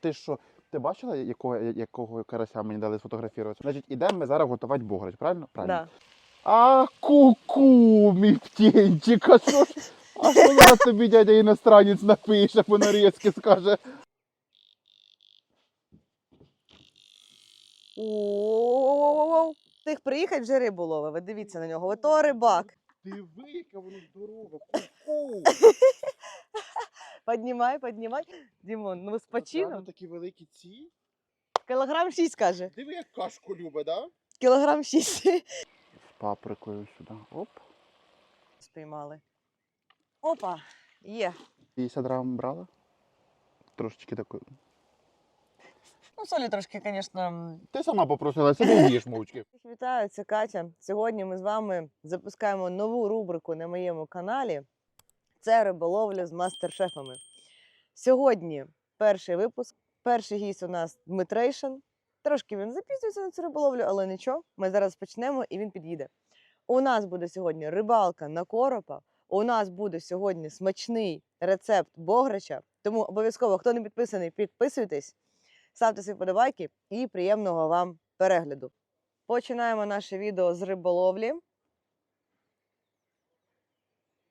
Ти що? Ти бачила, якого, якого карася мені дали сфотографувати? Значить, ідемо ми зараз готувати бограч, правильно? Правильно. Да. А ку-ку, мій птенчик, а що ж? А що зараз тобі дядя іностранець напише, по нарізки скаже? Оу, Тих приїхать вже рибу ловив. Ви Дивіться на нього. Ото рибак. Диви, яке воно здорове, ку-ку. Піднімай, піднімай. Дімон, ну з почином. такі великі ці. Кілограм шість каже. Диви, як кашку любить, да? Кілограм шість. З паприкою сюди. Оп. Спіймали. Опа, є. 50 грам брала? Трошечки такої. Ну, солі трошки, звісно. Ти сама попросила, сиди їж мовчки. Вітаю, це Катя. Сьогодні ми з вами запускаємо нову рубрику на моєму каналі. Це риболовля з мастер-шефами. Сьогодні перший випуск. Перший гість у нас Дмитрейшин. Трошки він запізнюється на цю риболовлю, але нічого. Ми зараз почнемо і він під'їде. У нас буде сьогодні рибалка на коропа. У нас буде сьогодні смачний рецепт бограча. Тому обов'язково, хто не підписаний, підписуйтесь, ставте свої подобайки і приємного вам перегляду. Починаємо наше відео з риболовлі.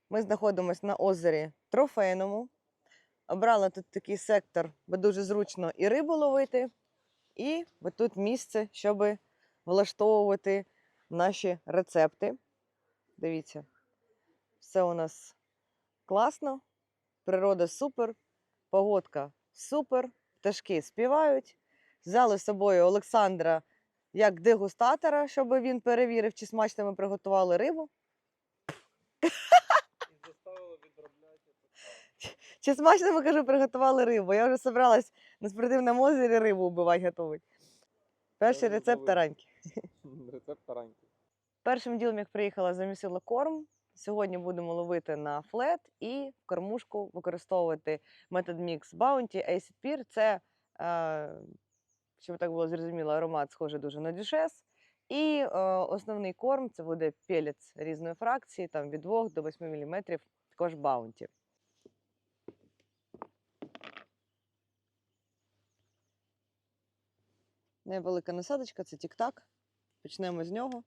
Ми знаходимося на озері Трофейному. Обрала тут такий сектор, бо дуже зручно і рибу ловити, і тут місце, щоб влаштовувати наші рецепти. Дивіться, все у нас класно, природа супер, погодка супер, пташки співають. Взяли з собою Олександра як дегустатора, щоб він перевірив, чи смачно ми приготували рибу. Чи смачно ми кажу, приготували рибу? Я вже собралась на спортивному озері рибу вбивати готувати. Перший рецепт тараньки. Рецепт тараньки. Першим ділом, як приїхала, замісила корм. Сьогодні будемо ловити на флет і в кормушку використовувати метод Mix Bounty Acid Peer. Це, е, щоб так було зрозуміло, аромат схожий дуже на дюшес. І е, основний корм це буде пелець різної фракції, там від 2 до 8 мм, також Bounty. Невелика насадочка, це тік-так. Почнемо з нього.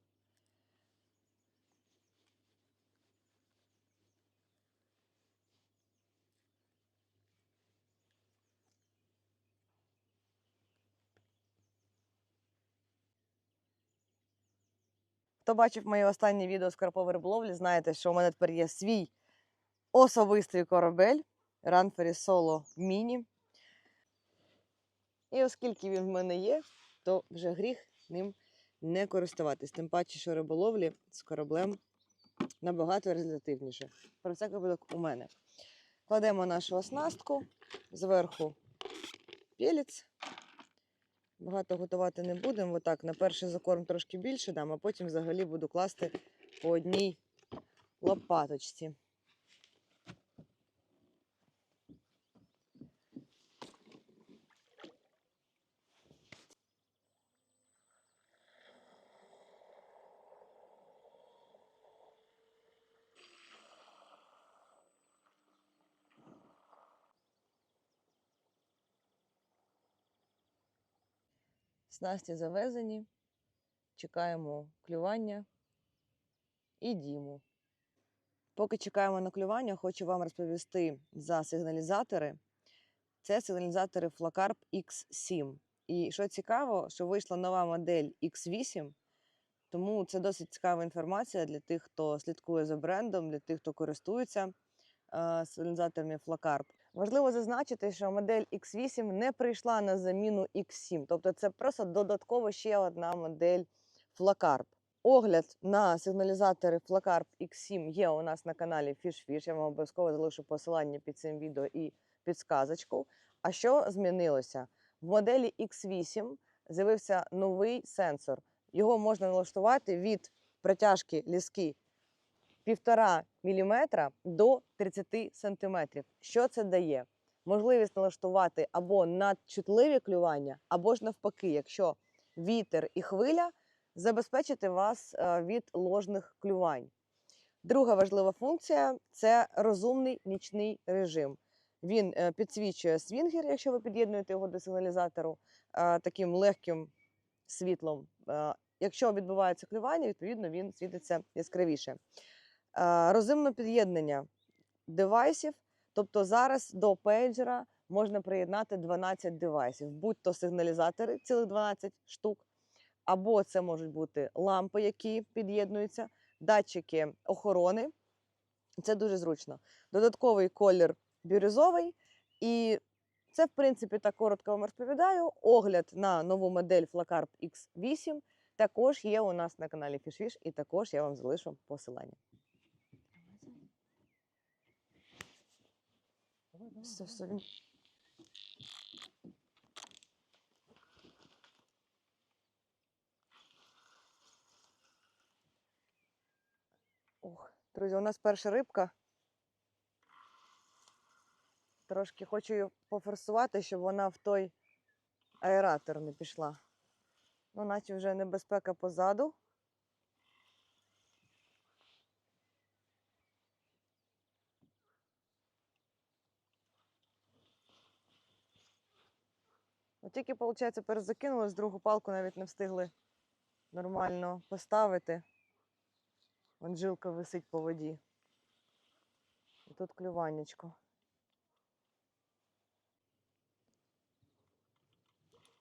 Хто бачив моє останнє відео з карпової риболовлі, знаєте, що у мене тепер є свій особистий корабель Ranferi Solo Mini. І оскільки він в мене є, то вже гріх ним не користуватись. Тим паче, що риболовлі з кораблем набагато результативніше. Про всяк випадок у мене. Кладемо нашу оснастку, зверху пілець. Багато готувати не будемо. Отак, на перший закорм трошки більше дам, а потім взагалі буду класти по одній лопаточці. Снасті завезені, чекаємо клювання і діму. Поки чекаємо на клювання, хочу вам розповісти за сигналізатори. Це сигналізатори Flacarp X7. І що цікаво, що вийшла нова модель X8, тому це досить цікава інформація для тих, хто слідкує за брендом, для тих, хто користується е, сигналізаторами Flacarp. Важливо зазначити, що модель X8 не прийшла на заміну X7, тобто це просто додатково ще одна модель Flacarp. Огляд на сигналізатори Flacarp X7 є у нас на каналі FishFish. Я вам обов'язково залишу посилання під цим відео і підсказочку. А що змінилося? В моделі X8 з'явився новий сенсор. Його можна налаштувати від протяжки ліски 1,5 мм до 30 см. Що це дає? Можливість налаштувати або надчутливі клювання, або ж навпаки, якщо вітер і хвиля забезпечити вас е, від ложних клювань. Друга важлива функція це розумний нічний режим. Він е, підсвічує свінгер, якщо ви під'єднуєте його до сигналізатору е, таким легким світлом. Якщо відбувається клювання, відповідно він світиться яскравіше. Е, Розумне під'єднання девайсів, тобто зараз до пейджера можна приєднати 12 девайсів, будь-то сигналізатори, цілих 12 штук, або це можуть бути лампи, які під'єднуються, датчики охорони. Це дуже зручно. Додатковий колір бірюзовий. І це, в принципі, так коротко вам розповідаю. Огляд на нову модель Flacarp X8 також є у нас на каналі FishWish, і також я вам залишу посилання. Все, все. Ох, друзі, у нас перша рибка. Трошки хочу її пофорсувати, щоб вона в той аератор не пішла. Ну, наче вже небезпека позаду. Тільки, виходить, перезакинули, з другу палку навіть не встигли нормально поставити. Вон жилка висить по воді. І тут клюванечко.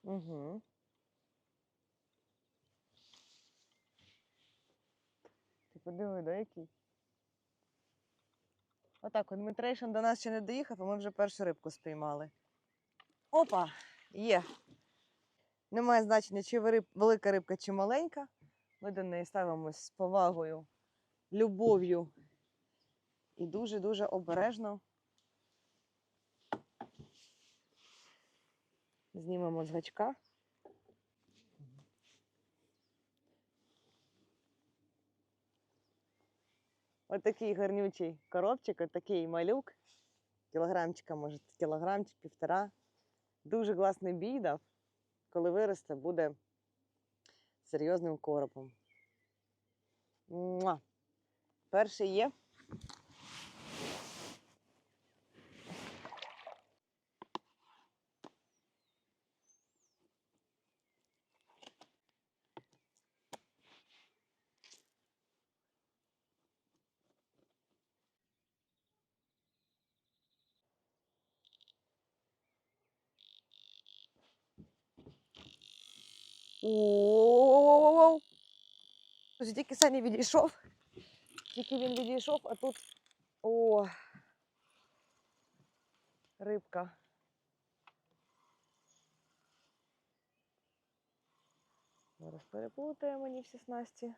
Угу. Ти подиви, да, який? Отак, от Дмитрейшин до нас ще не доїхав, а ми вже першу рибку спіймали. Опа! Є. Немає значення, чи риб- велика рибка, чи маленька. Ми до неї ставимось з повагою, любов'ю і дуже-дуже обережно. Знімемо з гачка. Отакий гарнючий коробчик, отакий малюк. Кілограмчика, може, кілограмчик, півтора. Дуже класний бій дав. Коли виросте, буде серйозним коропом. Перший є. Друзі, Тільки Саня відійшов. Тільки він відійшов, а тут. О. Рибка. Зараз переплутає мені всі снасті.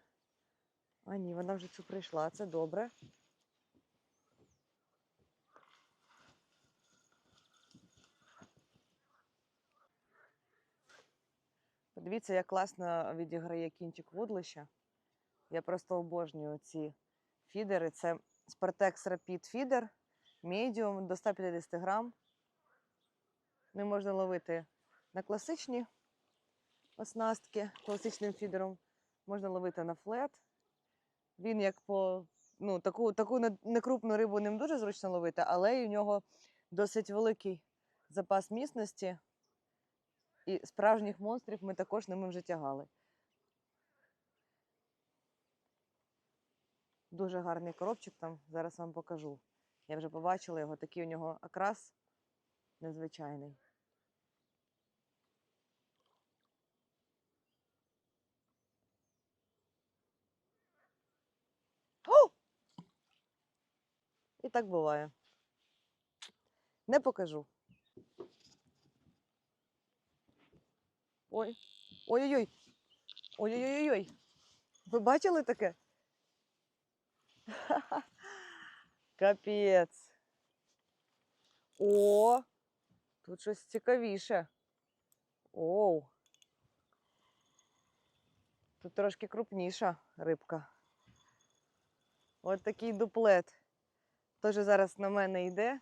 А ні, вона вже цю прийшла, це добре. Подивіться, як класно відіграє кінчик вудлища. Я просто обожнюю ці фідери. Це Spartex Rapid Feeder, медіум до 150 грам. Не можна ловити на класичні оснастки класичним фідером. Можна ловити на флет. Він як по ну, таку, таку не- некрупну рибу ним дуже зручно ловити, але і в нього досить великий запас міцності. І справжніх монстрів ми також ними вже тягали. Дуже гарний коробчик там, зараз вам покажу. Я вже побачила його, такий у нього окрас незвичайний. І так буває. Не покажу. Ой. Ой-ой-ой. Ой-ой-ой-ой. Ви бачили таке? Капець. О, тут щось цікавіше. Оу. Тут трошки крупніша рибка. От такий дуплет. Теж зараз на мене йде.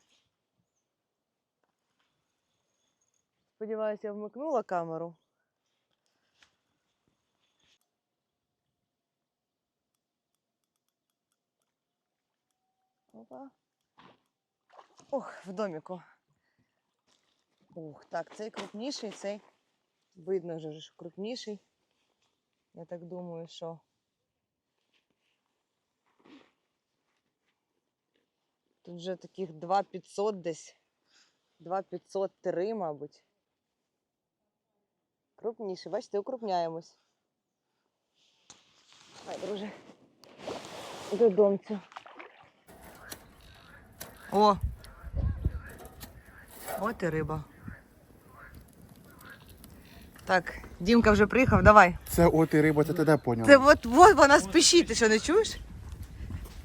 Сподіваюся, я вмикнула камеру. Опа. Ох, в доміку. Ух, так, цей крупніший, цей видно вже, що крупніший. Я так думаю, що. Тут вже таких 2500 десь. 2503, мабуть. Крупніше, бачите, укрупняємось. Ай, друже. Додомцю. О! От і риба. Так, Дімка вже приїхав, давай. Це от і риба, це ти де поняла? Це от, от вона спішить, ти що не чуєш?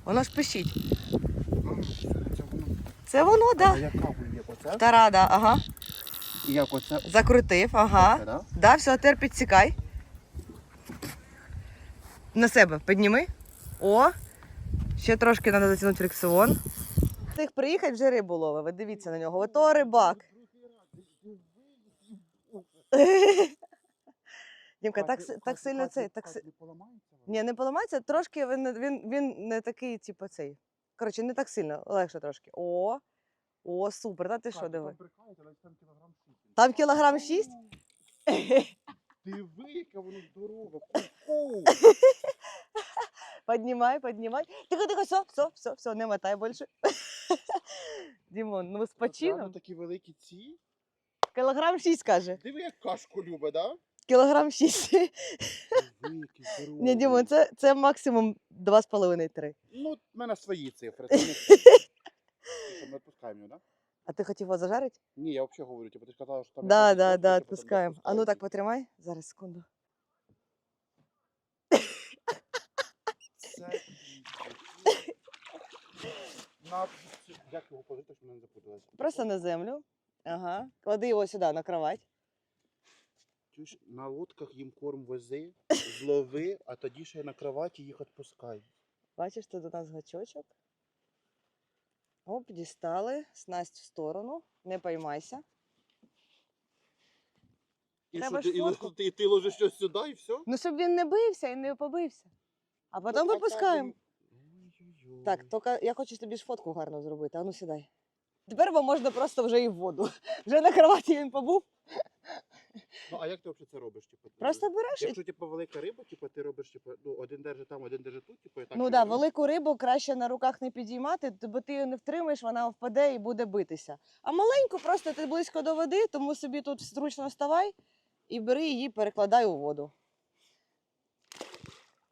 Вона спішить. Це воно. А да. яка вона є? Оце? Тара, да, ага. І як оце? Закрутив, ага. Це, да? Да, все, тепер підсікай. На себе підніми. О! Ще трошки треба затягнути фрикціон. Тих приїхати вже рибу ловив. Ви дивіться на нього. Ото рибак. Дімка, так, си- так сильно цей. Так, поламається? Ні, не поламається, трошки він, не- він, він не такий, типу, цей. Коротше, не так сильно, легше трошки. О, о, супер, та ти що диви? там кілограм шість. Шість? Диви, яка воно здорова. Ку-ку. Поднимай, поднимай. Тихо, тихо, все, все, все, все, не мотай більше. Дімон, ну з почином. такі великі ці. Кілограм шість, каже. Диви, як кашку любить, да? Кілограм шість. Який. Ні, Дімон, це, це максимум два з половиною три. Ну, в мене свої цифри. Це не Ми відпускаємо да? А ти хотів його зажарити? Ні, я взагалі говорю, типу, ти ж казала, що там... Да, якась да, штука, да, типу, там відпускаємо. А ну так потримай. Зараз, секунду. Це... На... Як його положити, щоб не запуталась? Просто на землю. Ага. Клади його сюди, на кровать. Чуєш, на лодках їм корм вези, злови, а тоді ще на кроваті їх відпускай. Бачиш, тут у нас гачочок. Оп, дістали. Снасть в сторону. Не поймайся. І Треба що, ж ти, і, фотку. ти, ти ложиш щось сюди і все? Ну, щоб він не бився і не побився. А потім випускаємо. Так, тільки я хочу тобі ж фотку гарно зробити. А ну сідай. Тепер бо можна просто вже і в воду. Вже на кроваті він побув. Ну, а як ти взагалі це робиш? Типу, Просто береш. Якщо типу, велика риба, типу, ти робиш, типу, ну, один держить там, один держить тут, типу, і так. Ну так, да, велику рибу краще на руках не підіймати, бо ти її не втримаєш, вона впаде і буде битися. А маленьку просто ти близько до води, тому собі тут зручно ставай і бери її, перекладай у воду.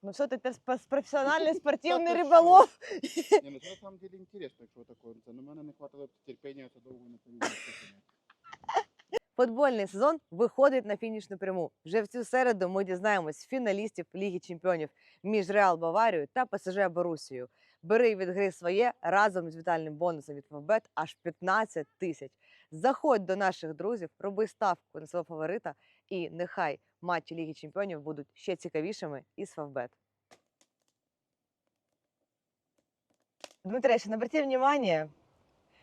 Ну все, спа- професіональний спортивний ти що? ну це на самом деле інтересно, якщо таке. Це на мене не хватило б терпіння, це довго не повинно. Футбольний сезон виходить на фінішну пряму. Вже в цю середу ми дізнаємось фіналістів Ліги Чемпіонів між Реал Баварією та ПСЖ Борусією. Бери від гри своє разом з вітальним бонусом від Фавбет аж 15 тисяч. Заходь до наших друзів, роби ставку на свого фаворита, і нехай матчі Ліги Чемпіонів будуть ще цікавішими із Фавбет. Дмитрий, ще обрати увагу,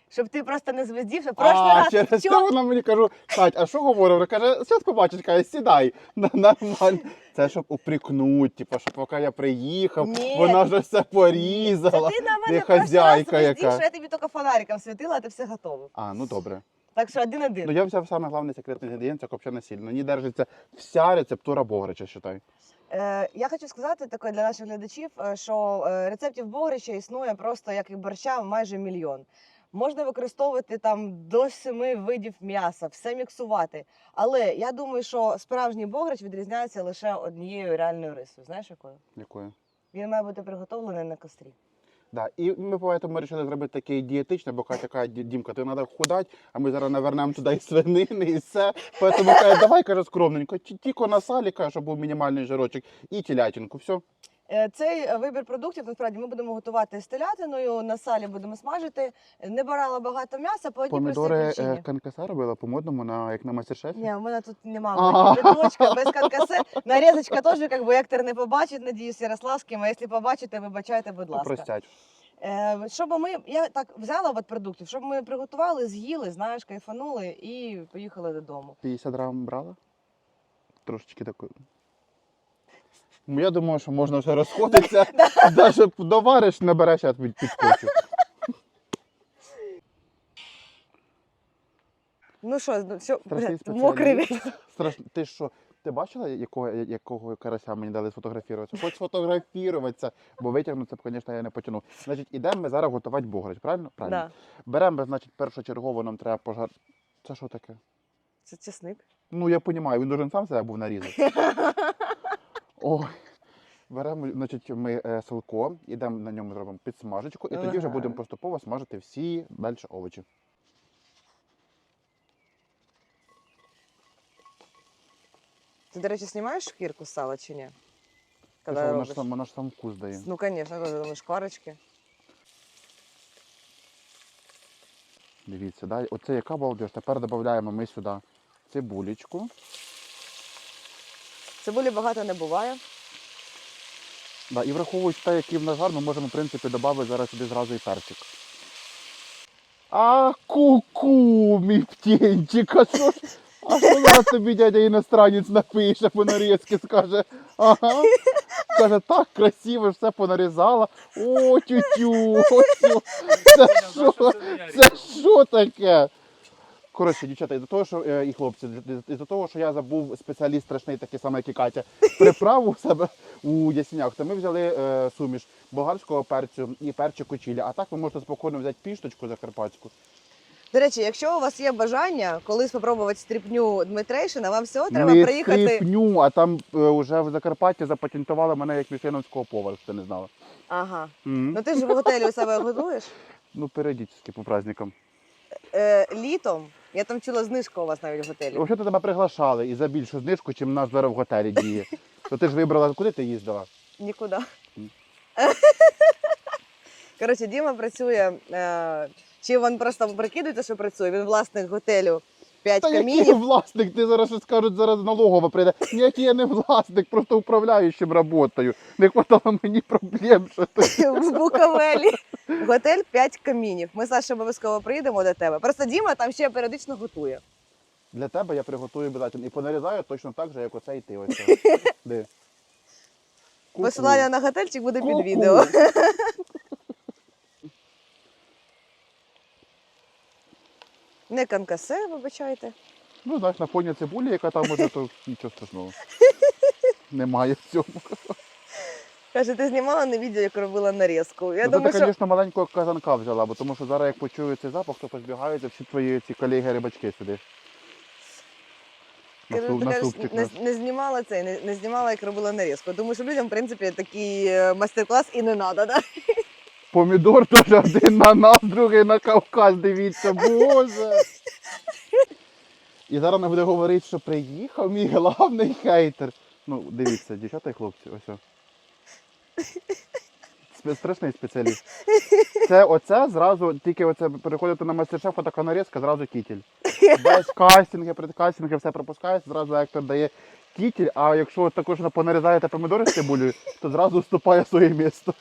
щоб ти просто не звездів, що прошлий А, раз через чо- це вона мені кажу, Кать, а що говорив? Каже, зараз побачиш, каже, сідай. Нормально. Це щоб упрекнуть, типу, що поки я приїхав, Ні. вона вже все Це порізала. ти на мене хазяйка раз звездів, яка. що я тобі тільки фонариком світила, а ти все готово. А, ну добре. Так що один-один. Ну я взяв саме головний секретний інгредієнт, це копчена сіль. На ній держиться вся рецептура бограча, считай. Е, я хочу сказати таке для наших глядачів, е, що е, рецептів богрича існує просто як і борща майже мільйон. Можна використовувати там до семи видів м'яса, все міксувати. Але я думаю, що справжній бограч відрізняється лише однією реальною рисою. Знаєш якою? Якою? Він має бути приготовлений на кострі. Да. І ми поэтому вирішили зробити таке дієтичне, бо Катя каже, Дімка, ти треба худати, а ми зараз навернемо туди і свинини, і все. Поэтому каже, давай каже скромненько, ті- тільки на салі, каже, щоб був мінімальний жирочок, і телятинку. Все. Е, Цей е, вибір продуктів насправді ми будемо готувати з телятиною, на салі будемо смажити. Не брала багато м'яса по одній Помідори простій причині. е, канкаса робила по-модному, на, як на мастер-шефі. Ні, у мене тут немає літочка, без канкасе. Нарізочка теж, як би ектор не побачить, надіюсь, Ярославським, а якщо побачите, вибачайте, будь ласка. Простять. Е, щоб ми, я так взяла от продуктів, щоб ми приготували, з'їли, знаєш, кайфанули і поїхали додому. 50 грам брала? Трошечки такої. Ну, Я думаю, що можна вже розходитися. Навіть довариш, набереш, я тобі підскочу. Ну що, ну, все, мокрий. спеціаліст. Страш... Ти що? Ти бачила, якого, якого карася мені дали сфотографуватися? Хоч сфотографуватися, бо витягнутися б, звісно, я не потягнув. Значить, ідемо ми зараз готувати бограч, правильно? Правильно. Да. Беремо, значить, першочергово нам треба пожар. Це що таке? Це чесник. Ну, я розумію, він должен сам себе був нарізати. Ой. Беремо, значить, ми е, селко, ідемо на ньому зробимо підсмажечку, і тоді вже будемо поступово смажити всі далі овочі. Ти, до речі, знімаєш шкірку з сала чи ні? Коли Вона ж сам, вона ж сам вкус дає. Ну, звісно, коли робиш шкварочки. Дивіться, да? оце яка балдеж. Тепер додаємо ми сюди цибулечку. Цибулі багато не буває. Да, і враховуючи те, який в нас жар, ми можемо, в принципі, додати зараз сюди зразу і перчик. А ку-ку, мій птенчик, а що ж? А що зараз тобі дядя іностранець напише по нарізки, скаже, ага. Каже, так красиво все понарізала. О, тю-тю, о, Це що? Це що таке? Коротше, дівчата, із-за того, що е, і хлопці, із-за того, що я забув спеціаліст страшний, такий самий, як і Катя, приправу в себе у ясінях, то ми взяли е, суміш болгарського перцю і перчику чилі. А так ви можете спокійно взяти пішточку закарпатську. До речі, якщо у вас є бажання колись спробувати стріпню Дмитрейшина, вам всього треба Не приїхати. стріпню, а там е, вже в Закарпатті запатентували мене як мішленовського повара, що ти не знала. Ага. Мгм. Ну ти ж в готелі у себе готуєш. Ну, періодично по праздникам. Е, літом я там чула знижку у вас навіть в готелі. Взагалі тебе приглашали і за більшу знижку, чим нас зараз в готелі діє. То ти ж вибрала, куди ти їздила? Нікуди. Ні. Коротше, Діма працює. Е, чи він просто прикидується, що працює? Він власник готелю 5 Та який камінів. власник? Ти зараз щось скажуть, зараз налогова прийде. Ніякий я не власник, просто управляючим працюю. Не хватало мені проблем, що ти. в Буковелі. Готель 5 камінів. Ми Саша обов'язково приїдемо до тебе. Просто Діма там ще періодично готує. Для тебе я приготую обов'язково. І понарізаю точно так же, як оце і ти. Ось. Посилання на готельчик буде Ку-ку. під відео. Не канкасе, вибачайте. Ну, знаєш, на фоні цибулі, яка там може, то нічого страшного. Немає в цьому. Каже, ти знімала на відео, як робила нарізку. Я ну, думаю, ти, що звісно, маленького казанка взяла, бо тому що зараз як почую цей запах, то позбігаються всі твої ці колеги-рибачки сюди. На, Кажу, суп, ти на кажеш, супчик не, наш. не знімала це, не, не знімала, як робила нарізку. Тому що людям, в принципі, такий е, майстер-клас і не треба, да? Помідор теж один на нас, другий на Кавказ, дивіться, боже. І зараз вона буде говорити, що приїхав мій головний хейтер. Ну, дивіться, дівчата і хлопці, ось. Спе- Страшний спеціаліст. Це оце зразу, тільки оце переходити на мастер-шеф, така нарізка, зразу кітель. Без кастинги, предкастинги, все пропускається, зразу актор дає кітель, а якщо також понарізаєте помідори з цибулею, то зразу вступає в своє місце.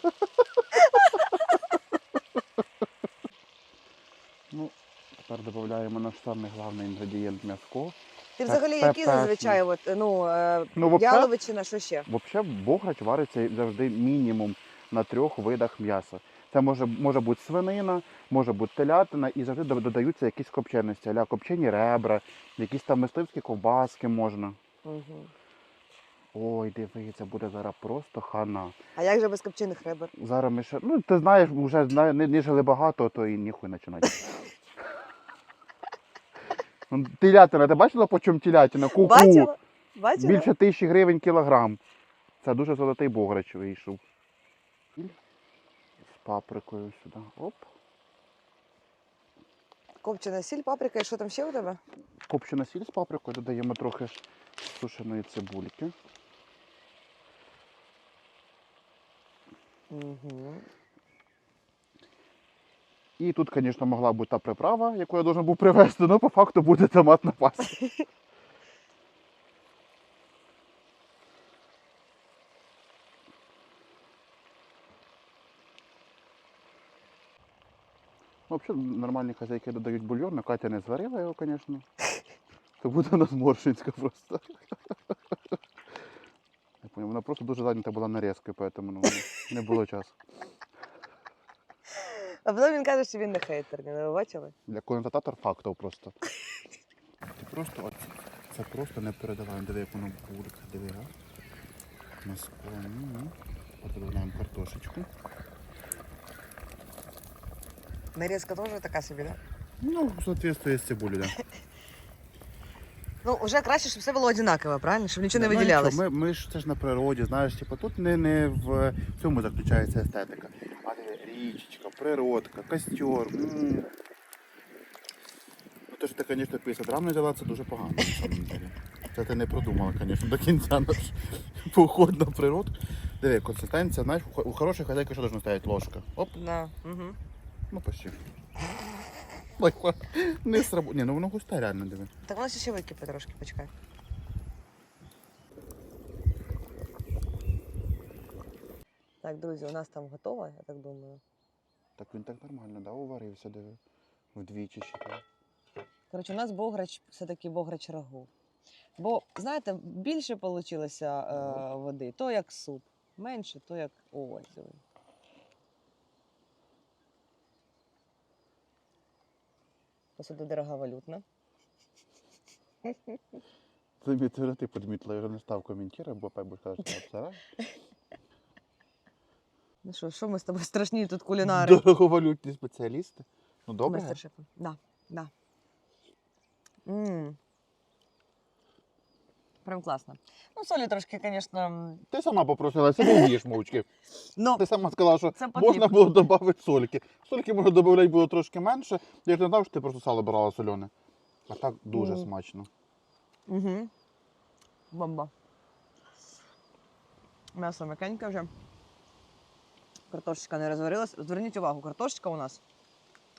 Ну, тепер додаємо наш самий головний інгредієнт м'яско. Ти взагалі які зазвичай, от, ну, е, Ну, яловичина, що ще? взагалі бограч вариться завжди мінімум на трьох видах м'яса. Це може, може бути свинина, може бути телятина, і завжди додаються якісь копченості, аля копчені ребра, якісь там мисливські ковбаски можна. Угу. Ой, це буде зараз просто хана. А як же без копчених ребер? Зараз ми ще, ну ти знаєш, вже не, не жили багато, то і ніхуй починати. Ну, Телятина, ти бачила по чому телятина? Ку-ку. Бачила? Бачила? Більше тисячі гривень кілограм. Це дуже золотий бограч вийшов. З паприкою сюди. Оп. Копчена сіль, паприка, і що там ще у тебе? Копчена сіль з паприкою, додаємо трохи сушеної цибульки. І тут, звісно, могла бути та приправа, яку я должен був привезти, але по факту буде томатна паста. Ну, Взагалі нормальні хазяйки додають бульйон, але Катя не зварила його, звісно. То буде вона зморшинська просто. Я понял, вона просто дуже зайнята була нарізкою, тому ну, не було часу. А потім він каже, що він не хейтер, не ви бачили? Для контатор фактів просто. Ти просто от, це просто не передаваємо. Диви, як воно бурка, диви, а? Масконі. От додаємо картошечку. Нарізка теж така собі, так? Ну, соответствує з цибулі, да. Ну, вже краще, щоб все було однаково, правильно? Щоб нічого не Ну, виділялось. нічого, Ми, ми ж це ж на природі, знаєш, типу, тут не, не в цьому заключається естетика. А річечка, природка, костер. м. Ну, те, що ти, звісно, 50 грам не взяла, це дуже погано. на самом деле. Це ти не продумала, звісно, до кінця наш поход на природу. Диви, консистенція, знаєш, у хо- у хорошої хазяйки що должна стояти ложка? Оп, Да. Угу. ну почти. Ой, не срабо... Ні, ну воно густе реально, диви. Так воно ще википить трошки, почекай. Так, друзі, у нас там готово, я так думаю. Так він так нормально, да, уварився, диви. Вдвічі ще. так. Коротше, у нас бограч, все-таки бограч рагу. Бо, знаєте, більше вийшло е, води, то як суп. Менше, то як овочевий. Посуду дорога валютна. мій ти підмітила, я вже не став коментувати, бо пай будеш казати, що це. Ну що, що ми з тобою страшні тут кулінари? Дороговалютні спеціалісти. Ну добре. Мастер-шефом. Да, да. М. Прям класно. Ну, солі трошки, звісно. Ти сама попросилася, не їж мовчки. Ну, Ти сама сказала, що Це можна було додати сольки. Сольки можна додати було трошки менше. Я ж не знав, що ти просто сало брала солене. А так дуже Мгм. смачно. угу. Бомба. М'ясо м'якеньке вже. Картошечка не розварилась. Зверніть увагу, картошечка у нас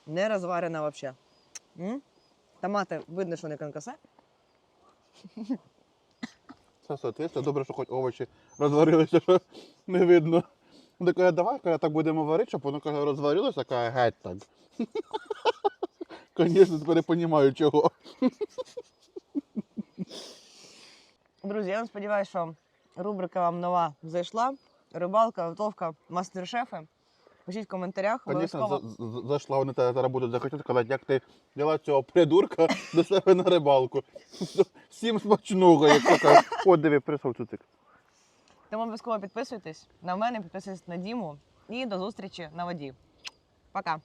не розварена взагалі. Томати, видно, що вони конкасе. Це соответственно. Добре, що хоч овочі розварилися, що не видно. Вона каже, давай, каже, так будемо варити, щоб воно каже, розварилося, каже, геть так. Звісно, тепер я розумію, чого. Друзі, я сподіваюся, що рубрика вам нова зайшла. Рибалка, готовка, мастер-шефи. Пишіть в коментарях. Звісно, Обов'язково. за- за- зайшла, вони та зараз будуть захотіти сказати, як ти взяла цього придурка до себе на рибалку. Всім смачного, як така. От диви, прийшов цуцик. Тому обов'язково підписуйтесь на мене, підписуйтесь на Діму і до зустрічі на воді. Пока!